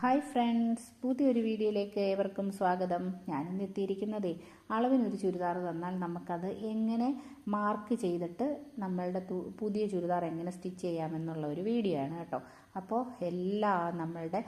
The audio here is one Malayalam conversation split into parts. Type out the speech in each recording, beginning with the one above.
ഹായ് ഫ്രണ്ട്സ് പുതിയൊരു വീഡിയോയിലേക്ക് ഏവർക്കും സ്വാഗതം. ഞാനിന്ന് എത്തിയിരിക്കുന്നതേ അളവിനൊരു ചുരിദാർ തന്നാൽ നമുക്കത് എങ്ങനെ മാർക്ക് ചെയ്തിട്ട് നമ്മളുടെ പുതിയ ചുരിദാർ എങ്ങനെ സ്റ്റിച്ച് ചെയ്യാമെന്നുള്ള ഒരു വീഡിയോ ആണ് കേട്ടോ. അപ്പോൾ എല്ലാ നമ്മളുടെ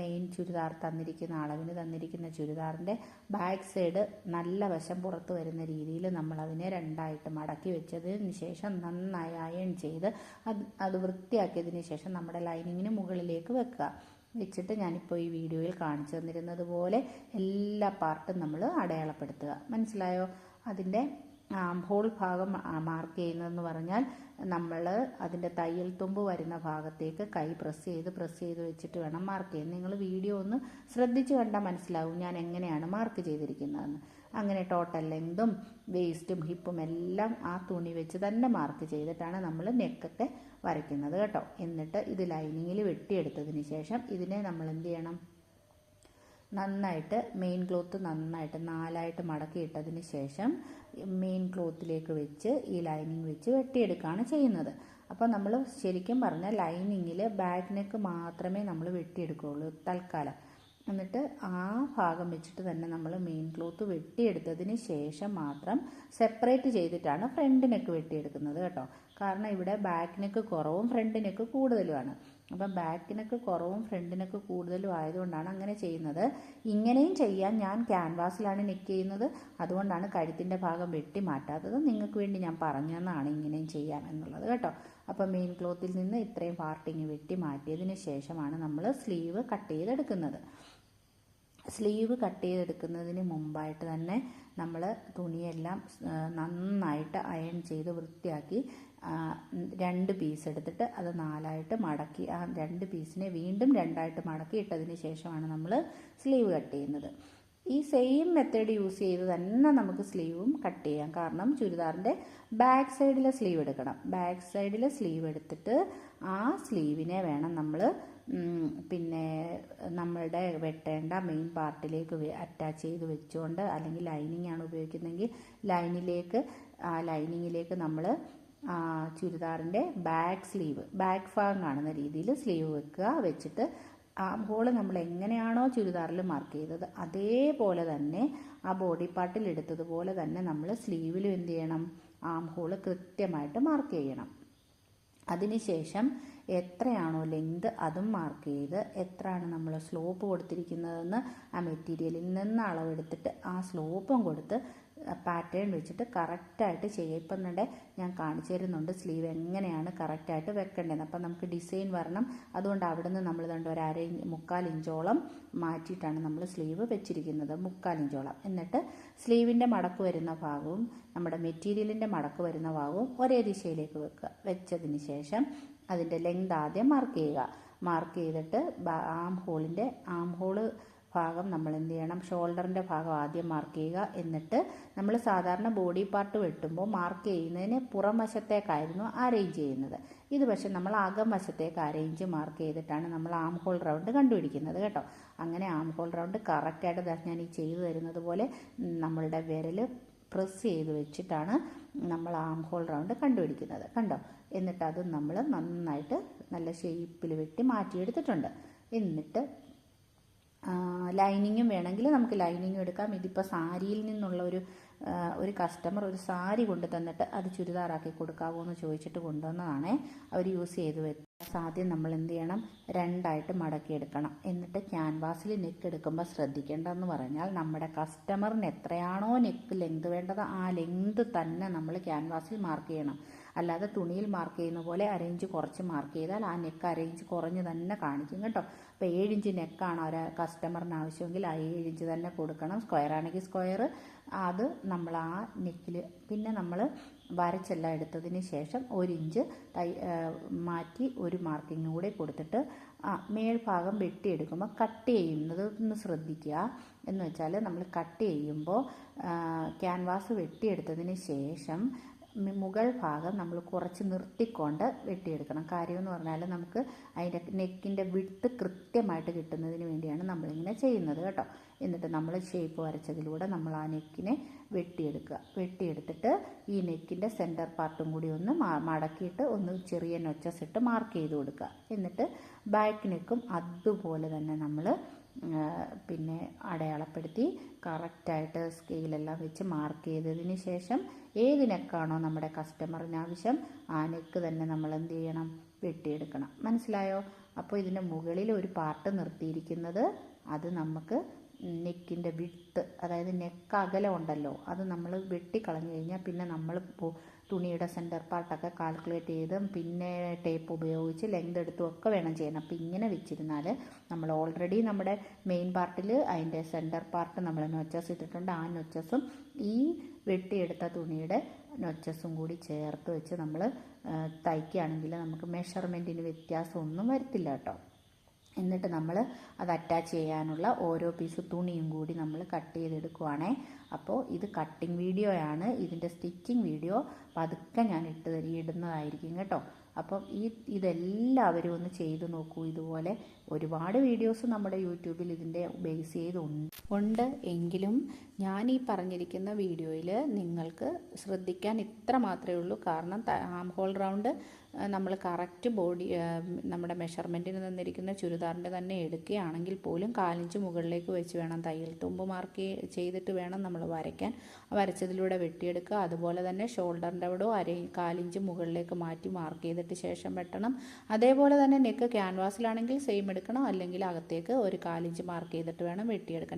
മെയിൻ ചുരിദാർ തന്നിരിക്കുന്ന അളവിന് തന്നിരിക്കുന്ന ചുരിദാറിന്റെ ബാക്ക് സൈഡ് നല്ല വശം പുറത്ത് വരുന്ന രീതിയിൽ നമ്മളതിനെ രണ്ടായിട്ട് മടക്കി വെച്ചതിന് ശേഷം നന്നായി അയൺ ചെയ്ത് അത് അത് വൃത്തിയാക്കിയതിന് ശേഷം നമ്മുടെ ലൈനിങ്ങിന് മുകളിലേക്ക് വെക്കുക. വെച്ചിട്ട് ഞാനിപ്പോൾ ഈ വീഡിയോയിൽ കാണിച്ചു തന്നിരുന്നത് പോലെ എല്ലാ പാർട്ടും നമ്മൾ അടയാളപ്പെടുത്തുക. മനസ്സിലായോ? അതിന്റെ ഹോൾ ഭാഗം മാർക്ക് ചെയ്യുന്നതെന്ന് പറഞ്ഞാൽ നമ്മൾ അതിന്റെ തയ്യൽ തുമ്പ് വരുന്ന ഭാഗത്തേക്ക് കൈ പ്രസ് ചെയ്ത് പ്രസ് ചെയ്ത് വെച്ചിട്ട് വേണം മാർക്ക് ചെയ്യാൻ. നിങ്ങൾ വീഡിയോ ഒന്ന് ശ്രദ്ധിച്ച് കണ്ടാൽ മനസ്സിലാവും ഞാൻ എങ്ങനെയാണ് മാർക്ക് ചെയ്തിരിക്കുന്നതെന്ന്. അങ്ങനെ ടോട്ടൽ ലെങ്തും വേസ്റ്റും ഹിപ്പും എല്ലാം ആ തുണി വെച്ച് തന്നെ മാർക്ക് ചെയ്തിട്ടാണ് നമ്മൾ നെക്കൊക്കെ വരയ്ക്കുന്നത് കേട്ടോ. എന്നിട്ട് ഇത് ലൈനിങ്ങിൽ വെട്ടിയെടുത്തതിന് ശേഷം ഇതിനെ നമ്മൾ എന്ത് ചെയ്യണം? നന്നായിട്ട് മെയിൻ ക്ലോത്ത് നന്നായിട്ട് നാലായിട്ട് മടക്കി ഇട്ടതിന് ശേഷം മെയിൻ ക്ലോത്തിലേക്ക് വെച്ച് ഈ ലൈനിങ് വെച്ച് വെട്ടിയെടുക്കുകയാണ് ചെയ്യുന്നത്. അപ്പോൾ നമ്മൾ ശരിക്കും പറഞ്ഞാൽ ലൈനിങ്ങിൽ ബാക്ക് നെക്ക് മാത്രമേ നമ്മൾ വെട്ടിയെടുക്കുകയുള്ളൂ തൽക്കാലം. എന്നിട്ട് ആ ഭാഗം വെച്ചിട്ട് തന്നെ നമ്മൾ മെയിൻ ക്ലോത്ത് വെട്ടിയെടുത്തതിന് ശേഷം മാത്രം സെപ്പറേറ്റ് ചെയ്തിട്ടാണ് ഫ്രണ്ട് നെക്ക് വെട്ടിയെടുക്കുന്നത് കേട്ടോ. കാരണം ഇവിടെ ബാക്ക് നെക്ക് കുറവും ഫ്രണ്ട് നെക്ക് കൂടുതലുമാണ്. അപ്പം ബാക്കിനൊക്കെ കുറവും ഫ്രണ്ടിനൊക്കെ കൂടുതലും ആയതുകൊണ്ടാണ് അങ്ങനെ ചെയ്യുന്നത്. ഇങ്ങനെയും ചെയ്യാൻ ഞാൻ ക്യാൻവാസിലാണ് നെക്ക് ചെയ്യുന്നത്. അതുകൊണ്ടാണ് കഴുത്തിന്റെ ഭാഗം വെട്ടി മാറ്റാത്തത് നിങ്ങൾക്ക് വേണ്ടി ഞാൻ പറഞ്ഞു തന്നാണ് ഇങ്ങനെയും ചെയ്യാം എന്നുള്ളത് കേട്ടോ. അപ്പം മെയിൻ ക്ലോത്തിൽ നിന്ന് ഇത്രയും പാർട്ടിങ് വെട്ടി മാറ്റിയതിന് ശേഷമാണ് നമ്മൾ സ്ലീവ് കട്ട് ചെയ്തെടുക്കുന്നത്. സ്ലീവ് കട്ട് ചെയ്തെടുക്കുന്നതിന് മുമ്പായിട്ട് തന്നെ നമ്മൾ തുണിയെല്ലാം നന്നായിട്ട് അയൺ ചെയ്ത് വൃത്തിയാക്കി രണ്ട് പീസ് എടുത്തിട്ട് അത് നാലായിട്ട് മടക്കി ആ രണ്ട് പീസിനെ വീണ്ടും രണ്ടായിട്ട് മടക്കി ഇട്ടതിന് ശേഷമാണ് നമ്മൾ സ്ലീവ് കട്ട് ചെയ്യുന്നത്. ഈ സെയിം മെത്തേഡ് യൂസ് ചെയ്ത് തന്നെ നമുക്ക് സ്ലീവും കട്ട് ചെയ്യാം. കാരണം ചുരിദാറിന്റെ ബാക്ക് സൈഡിലെ സ്ലീവ് എടുക്കണം. ബാക്ക് സൈഡിലെ സ്ലീവ് എടുത്തിട്ട് ആ സ്ലീവിനെ വേണം നമ്മൾ പിന്നെ നമ്മളുടെ വെട്ടേണ്ട മെയിൻ പാർട്ടിലേക്ക് അറ്റാച്ച് ചെയ്ത് വെച്ചുകൊണ്ട് അല്ലെങ്കിൽ ലൈനിങ് ആണ് ഉപയോഗിക്കുന്നതെങ്കിൽ ലൈനിലേക്ക് ആ ലൈനിങ്ങിലേക്ക് നമ്മൾ ചുരിദാറിന്റെ ബാക്ക് സ്ലീവ് ബാക്ക് ഭാഗം കാണുന്ന രീതിയിൽ സ്ലീവ് വെക്കുക. വെച്ചിട്ട് ആം ഹോൾ നമ്മൾ എങ്ങനെയാണോ ചുരിദാറിൽ മാർക്ക് ചെയ്തത് അതേപോലെ തന്നെ ആ ബോഡി പാർട്ടിൽ എടുത്തതുപോലെ തന്നെ നമ്മൾ സ്ലീവിലും എന്ത് ചെയ്യണം? ആം ഹോൾ കൃത്യമായിട്ട് മാർക്ക് ചെയ്യണം. അതിനുശേഷം എത്രയാണോ ലെങ്ത് അതും മാർക്ക് ചെയ്ത് എത്രയാണ് നമ്മൾ സ്ലോപ്പ് കൊടുത്തിരിക്കുന്നതെന്ന് ആ മെറ്റീരിയലിൽ നിന്ന് അളവെടുത്തിട്ട് ആ സ്ലോപ്പും കൊടുത്ത് പാറ്റേൺ വെച്ചിട്ട് കറക്റ്റായിട്ട് ചെയ്യുക ഇപ്പം തന്നെ ഞാൻ കാണിച്ചു തരുന്നുണ്ട്. സ്ലീവ് എങ്ങനെയാണ് കറക്റ്റായിട്ട് വെക്കേണ്ടത് അപ്പം നമുക്ക് ഡിസൈൻ വരണം. അതുകൊണ്ട് അവിടെ നിന്ന് നമ്മൾ കണ്ട ഒരു അര മുക്കാൽ ഇഞ്ചോളം മാറ്റിയിട്ടാണ് നമ്മൾ സ്ലീവ് വെച്ചിരിക്കുന്നത്. മുക്കാൽ ഇഞ്ചോളം. എന്നിട്ട് സ്ലീവിന്റെ മടക്ക് വരുന്ന ഭാഗവും നമ്മുടെ മെറ്റീരിയലിന്റെ മടക്ക് വരുന്ന ഭാഗവും ഒരേ ദിശയിലേക്ക് വെക്കുക. വെച്ചതിന് ശേഷം അതിന്റെ ലെങ്ത് ആദ്യം മാർക്ക് ചെയ്യുക. മാർക്ക് ചെയ്തിട്ട് ആം ഹോളിന്റെ ആം ഹോൾ ഭാഗം നമ്മൾ എന്ത് ചെയ്യണം? ഷോൾഡറിന്റെ ഭാഗം ആദ്യം മാർക്ക് ചെയ്യുക. എന്നിട്ട് നമ്മൾ സാധാരണ ബോഡി പാർട്ട് വെട്ടുമ്പോൾ മാർക്ക് ചെയ്യുന്നതിന് പുറം വശത്തേക്കായിരുന്നു അറേഞ്ച് ചെയ്യുന്നത്. ഇത് പക്ഷേ നമ്മൾ അകം വശത്തേക്ക് അറേഞ്ച് മാർക്ക് ചെയ്തിട്ടാണ് നമ്മൾ ആം ഹോൾ റൗണ്ട് കണ്ടുപിടിക്കുന്നത് കേട്ടോ. അങ്ങനെ ആം ഹോൾ റൗണ്ട് കറക്റ്റായിട്ട് ഞാൻ ഈ ചെയ്തു തരുന്നത് പോലെ നമ്മളുടെ വിരൽ പ്രസ് ചെയ്ത് വെച്ചിട്ടാണ് നമ്മൾ ആം ഹോൾ റൗണ്ട് കണ്ടുപിടിക്കുന്നത്. കണ്ടോ? എന്നിട്ട് അത് നമ്മൾ നന്നായിട്ട് നല്ല ഷേപ്പിൽ വെട്ടി മാറ്റിയെടുത്തിട്ടുണ്ട്. എന്നിട്ട് ലൈനിങ്ങും വേണമെങ്കിൽ നമുക്ക് ലൈനിങ്ങും എടുക്കാം. ഇതിപ്പോൾ സാരിയിൽ നിന്നുള്ള ഒരു ഒരു കസ്റ്റമർ ഒരു സാരി കൊണ്ട് തന്നിട്ട് അത് ചുരിദാറാക്കി കൊടുക്കാവോ എന്ന് ചോദിച്ചിട്ട് കൊണ്ടുവന്നതാണേ. അവർ യൂസ് ചെയ്ത് വെച്ച് ആദ്യം നമ്മൾ എന്ത് ചെയ്യണം? രണ്ടായിട്ട് മടക്കിയെടുക്കണം എന്നിട്ട് ക്യാൻവാസിൽ നെക്ക് എടുക്കുമ്പോൾ ശ്രദ്ധിക്കേണ്ടതെന്ന് പറഞ്ഞാൽ നമ്മുടെ കസ്റ്റമറിന് എത്രയാണോ നെക്ക് ലെങ്ത് വേണ്ടത് ആ ലെങ്ത് തന്നെ നമ്മൾ ക്യാൻവാസിൽ മാർക്ക് ചെയ്യണം. അല്ലാതെ തുണിയിൽ മാർക്ക് ചെയ്യുന്ന പോലെ അരയിഞ്ച് കുറച്ച് മാർക്ക് ചെയ്താൽ ആ നെക്ക് അരയിഞ്ച് കുറഞ്ഞ് തന്നെ കാണിക്കും കേട്ടോ. അപ്പോൾ ഏഴിഞ്ച് നെക്കാണ് ഒരു കസ്റ്റമറിന് ആവശ്യമെങ്കിൽ ആ ഏഴിഞ്ച് തന്നെ കൊടുക്കണം. സ്ക്വയർ ആണെങ്കിൽ സ്ക്വയർ അത് നമ്മൾ ആ നെക്കിൽ പിന്നെ നമ്മൾ വരച്ചെല്ലാം എടുത്തതിന് ശേഷം ഒരു ഇഞ്ച് തൈ മാറ്റി ഒരു മാർക്കിങ് കൂടെ കൊടുത്തിട്ട് ആ മേൽഭാഗം വെട്ടിയെടുക്കുമ്പോൾ കട്ട് ചെയ്യുന്നത് ഒന്ന് ശ്രദ്ധിക്കുക. എന്ന് വെച്ചാൽ നമ്മൾ കട്ട് ചെയ്യുമ്പോൾ ക്യാൻവാസ് വെട്ടിയെടുത്തതിന് ശേഷം മുകൾ ഭാഗം നമ്മൾ കുറച്ച് നിർത്തിക്കൊണ്ട് വെട്ടിയെടുക്കണം. കാര്യമെന്ന് പറഞ്ഞാൽ നമുക്ക് അതിന്റെ നെക്കിന്റെ വിട്ട് കൃത്യമായിട്ട് കിട്ടുന്നതിന് വേണ്ടിയാണ് നമ്മളിങ്ങനെ ചെയ്യുന്നത് കേട്ടോ. എന്നിട്ട് നമ്മൾ ഷേപ്പ് വരച്ചതിലൂടെ നമ്മൾ ആ നെക്കിനെ വെട്ടിയെടുക്കുക. വെട്ടിയെടുത്തിട്ട് ഈ നെക്കിന്റെ സെന്റർ പാർട്ടും കൂടി ഒന്ന് മടക്കിയിട്ട് ഒന്ന് ചെറിയ നൊച്ചസ് ഇട്ട് മാർക്ക് ചെയ്ത് കൊടുക്കുക. എന്നിട്ട് ബാക്ക് നെക്കും അതുപോലെ തന്നെ നമ്മൾ പിന്നെ അടയാളപ്പെടുത്തി കറക്റ്റായിട്ട് സ്കെയിലെല്ലാം വെച്ച് മാർക്ക് ചെയ്തതിന് ശേഷം ഏത് നെക്കാണോ നമ്മുടെ കസ്റ്റമറിന് ആവശ്യം ആ നെക്ക് തന്നെ നമ്മൾ എന്ത് ചെയ്യണം? വെട്ടിയെടുക്കണം. മനസ്സിലായോ? അപ്പോൾ ഇതിന്റെ മുകളിൽ ഒരു പാർട്ട് നിർത്തിയിരിക്കുന്നത് അത് നമുക്ക് നെക്കിന്റെ വിട്ട് അതായത് നെക്ക് അകലം ഉണ്ടല്ലോ അത് നമ്മൾ വെട്ടിക്കളഞ്ഞു കഴിഞ്ഞാൽ പിന്നെ നമ്മൾ തുണിയുടെ സെന്റർ പാർട്ടൊക്കെ കാൽക്കുലേറ്റ് ചെയ്ത് പിന്നെ ടേപ്പ് ഉപയോഗിച്ച് ലെങ്ത് എടുത്തും ഒക്കെ വേണം ചെയ്യണം അപ്പോൾ ഇങ്ങനെ വെച്ചിരുന്നാൽ നമ്മൾ ഓൾറെഡി നമ്മുടെ മെയിൻ പാർട്ടിൽ അതിന്റെ സെന്റർ പാർട്ട് നമ്മൾ നൊച്ചസ് ഇട്ടിട്ടുണ്ട്. ആ നൊച്ചസും ഈ വെട്ടിയെടുത്ത തുണിയുടെ നൊച്ചസും കൂടി ചേർത്ത് വെച്ച് നമ്മൾ തയ്ക്കുകയാണെങ്കിൽ നമുക്ക് മെഷർമെന്റിന് വ്യത്യാസമൊന്നും വരത്തില്ല കേട്ടോ. എന്നിട്ട് നമ്മൾ അത് അറ്റാച്ച് ചെയ്യാനുള്ള ഓരോ പീസ് തുണിയും കൂടി നമ്മൾ കട്ട് ചെയ്തെടുക്കുവാണേ. അപ്പോൾ ഇത് കട്ടിങ് ആണ്. ഇതിന്റെ സ്റ്റിച്ചിങ് വീഡിയോ പതുക്കെ ഞാൻ ഇട്ട് ഇടുന്നതായിരിക്കും കേട്ടോ. അപ്പം ഈ ഇതെല്ലാവരും ഒന്ന് ചെയ്തു നോക്കൂ. ഇതുപോലെ ഒരുപാട് വീഡിയോസ് നമ്മുടെ യൂട്യൂബിൽ ഇതിന്റെ ബേസ് ചെയ്ത് ഉണ്ട് എങ്കിലും ഞാൻ ഈ പറഞ്ഞിരിക്കുന്ന വീഡിയോയിൽ നിങ്ങൾക്ക് ശ്രദ്ധിക്കാൻ ഇത്ര മാത്രമേ ഉള്ളൂ. കാരണം ആം ഹോൾ റൗണ്ട് നമ്മൾ കറക്റ്റ് ബോഡി നമ്മുടെ മെഷർമെന്റിന് തന്നിരിക്കുന്ന ചുരിദാറിന്റെ തന്നെ എടുക്കുകയാണെങ്കിൽ പോലും കാലിഞ്ച് മുകളിലേക്ക് വെച്ച് വേണം തയ്യൽ. തുമ്പ് മാർക്ക് ചെയ്തിട്ട് വേണം നമ്മൾ വരയ്ക്കാൻ. വരച്ചതിലൂടെ വെട്ടിയെടുക്കുക. അതുപോലെ തന്നെ ഷോൾഡറിന്റെ അവിടെ അര കാലിഞ്ച് മുകളിലേക്ക് മാറ്റി മാർക്ക് ചെയ്തിട്ട് ശേഷം വെട്ടണം. അതേപോലെ തന്നെ നെക്ക് ക്യാൻവാസിലാണെങ്കിൽ സെയിം എടുക്കണം. അല്ലെങ്കിൽ അകത്തേക്ക് ഒരു കാലിഞ്ച് മാർക്ക് ചെയ്തിട്ട് വേണം വെട്ടിയെടുക്കാൻ.